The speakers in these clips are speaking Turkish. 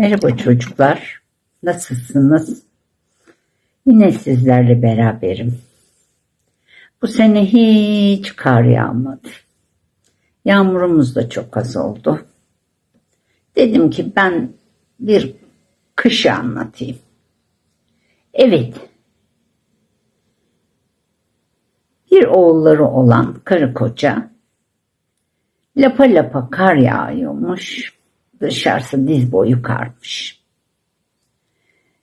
Merhaba çocuklar. Nasılsınız? Yine sizlerle beraberim. Bu sene hiç kar yağmadı. Yağmurumuz da çok az oldu. Dedim ki ben bir kışı anlatayım. Evet. Bir oğulları olan karı koca lapa lapa kar yağıyormuş. Dışarısı diz boyu karmış.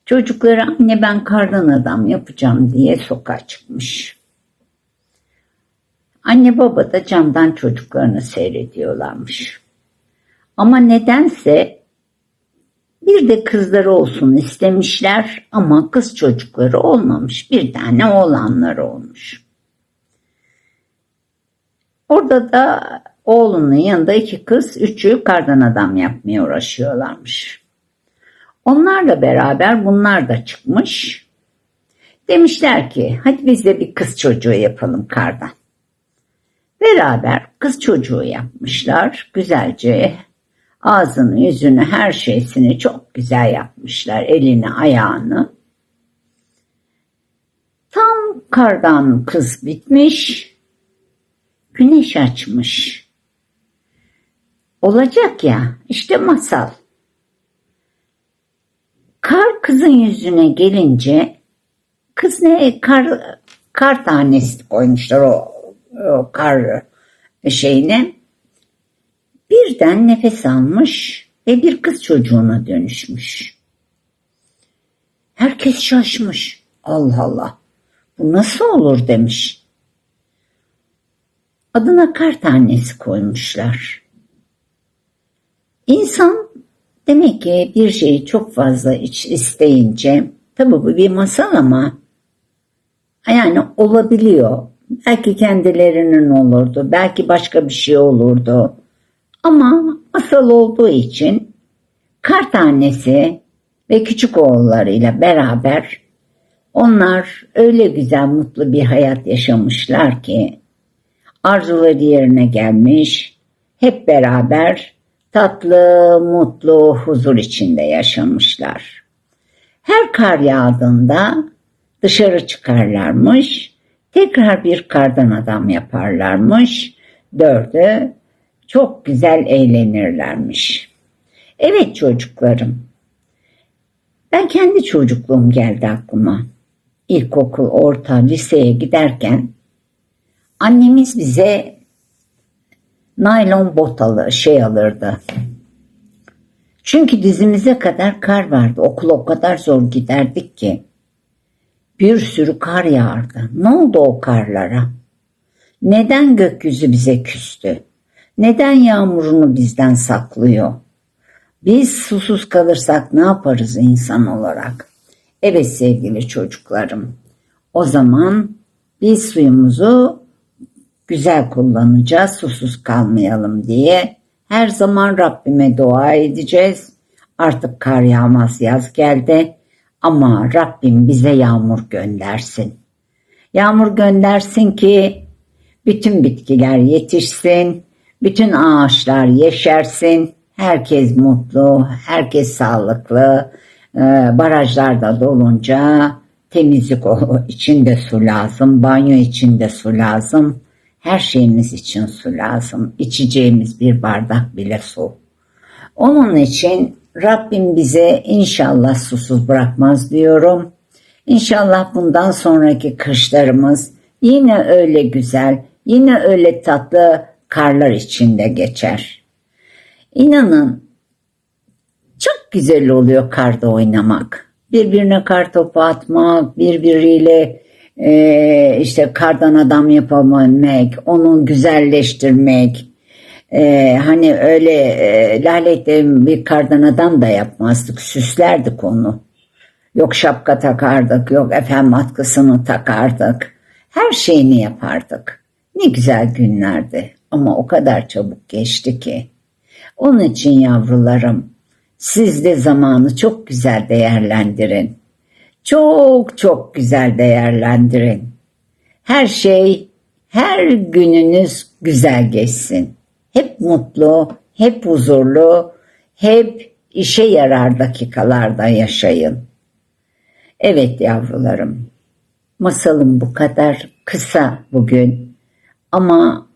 Çocukları anne ben kardan adam yapacağım diye sokağa çıkmış. Anne baba da camdan çocuklarını seyrediyorlarmış. Ama nedense bir de kızları olsun istemişler ama kız çocukları olmamış. Bir tane oğlanları olmuş. Orada da oğlunun yanında iki kız, üçü kardan adam yapmaya uğraşıyorlarmış. Onlarla beraber bunlar da çıkmış. Demişler ki hadi biz de bir kız çocuğu yapalım kardan. Beraber kız çocuğu yapmışlar. Güzelce ağzını, yüzünü, her şeysini çok güzel yapmışlar. Elini, ayağını. Tam kardan kız bitmiş. Güneş açmış. Olacak ya işte masal. Kar kızın yüzüne gelince kız ne kar kar tanesi koymuşlar o, o kar şeyine. Birden nefes almış ve bir kız çocuğuna dönüşmüş. Herkes şaşmış. Allah Allah. Bu nasıl olur demiş. Adına kar tanesi koymuşlar. İnsan demek ki bir şeyi çok fazla isteyince tabi bu bir masal ama yani olabiliyor. Belki kendilerinin olurdu, belki başka bir şey olurdu. Ama masal olduğu için kar tanesi ve küçük oğullarıyla beraber onlar öyle güzel mutlu bir hayat yaşamışlar ki arzuları yerine gelmiş, hep beraber tatlı, mutlu, huzur içinde yaşamışlar. Her kar yağdığında dışarı çıkarlarmış, tekrar bir kardan adam yaparlarmış, dördü çok güzel eğlenirlermiş. Evet çocuklarım, ben kendi çocukluğum geldi aklıma. İlkokul, orta, liseye giderken annemiz bize naylon bot alır, şey alırdı. Çünkü dizimize kadar kar vardı. Okula o kadar zor giderdik ki. Bir sürü kar yağardı. Ne oldu o karlara? Neden gökyüzü bize küstü? Neden yağmurunu bizden saklıyor? Biz susuz kalırsak ne yaparız insan olarak? Evet sevgili çocuklarım. O zaman biz suyumuzu güzel kullanacağız, susuz kalmayalım diye her zaman Rabbime dua edeceğiz. Artık kar yağmaz yaz geldi ama Rabbim bize yağmur göndersin. Yağmur göndersin ki bütün bitkiler yetişsin, bütün ağaçlar yeşersin, herkes mutlu, herkes sağlıklı, ee, barajlar da dolunca temizlik için de su lazım, banyo için de su lazım. Her şeyimiz için su lazım. İçeceğimiz bir bardak bile su. Onun için Rabbim bize inşallah susuz bırakmaz diyorum. İnşallah bundan sonraki kışlarımız yine öyle güzel, yine öyle tatlı karlar içinde geçer. İnanın çok güzel oluyor karda oynamak. Birbirine kar topu atmak, birbiriyle e, işte kardan adam yapabilmek, onu güzelleştirmek. E, hani öyle e, lalette bir kardan adam da yapmazdık, süslerdik onu. Yok şapka takardık, yok efendim atkısını takardık. Her şeyini yapardık. Ne güzel günlerdi ama o kadar çabuk geçti ki. Onun için yavrularım siz de zamanı çok güzel değerlendirin. Çok çok güzel değerlendirin. Her şey, her gününüz güzel geçsin. Hep mutlu, hep huzurlu, hep işe yarar dakikalarda yaşayın. Evet yavrularım, masalım bu kadar kısa bugün ama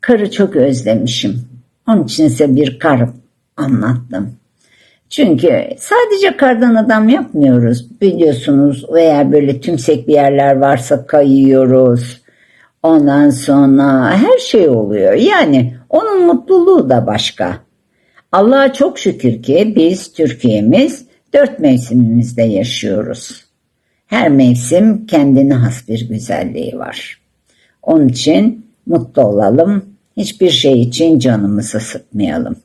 karı çok özlemişim. Onun için size bir kar anlattım. Çünkü sadece kardan adam yapmıyoruz biliyorsunuz veya böyle tümsek bir yerler varsa kayıyoruz. Ondan sonra her şey oluyor. Yani onun mutluluğu da başka. Allah'a çok şükür ki biz Türkiye'miz dört mevsimimizde yaşıyoruz. Her mevsim kendine has bir güzelliği var. Onun için mutlu olalım. Hiçbir şey için canımızı sıkmayalım.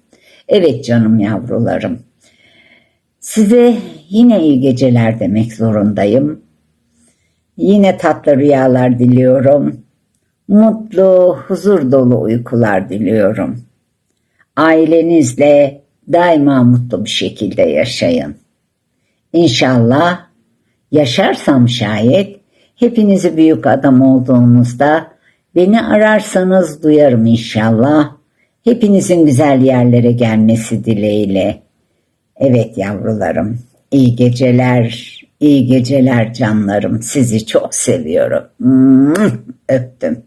Evet canım yavrularım. Size yine iyi geceler demek zorundayım. Yine tatlı rüyalar diliyorum. Mutlu, huzur dolu uykular diliyorum. Ailenizle daima mutlu bir şekilde yaşayın. İnşallah yaşarsam şayet hepinizi büyük adam olduğunuzda beni ararsanız duyarım inşallah. Hepinizin güzel yerlere gelmesi dileğiyle. Evet yavrularım, iyi geceler, iyi geceler canlarım. Sizi çok seviyorum. Öptüm.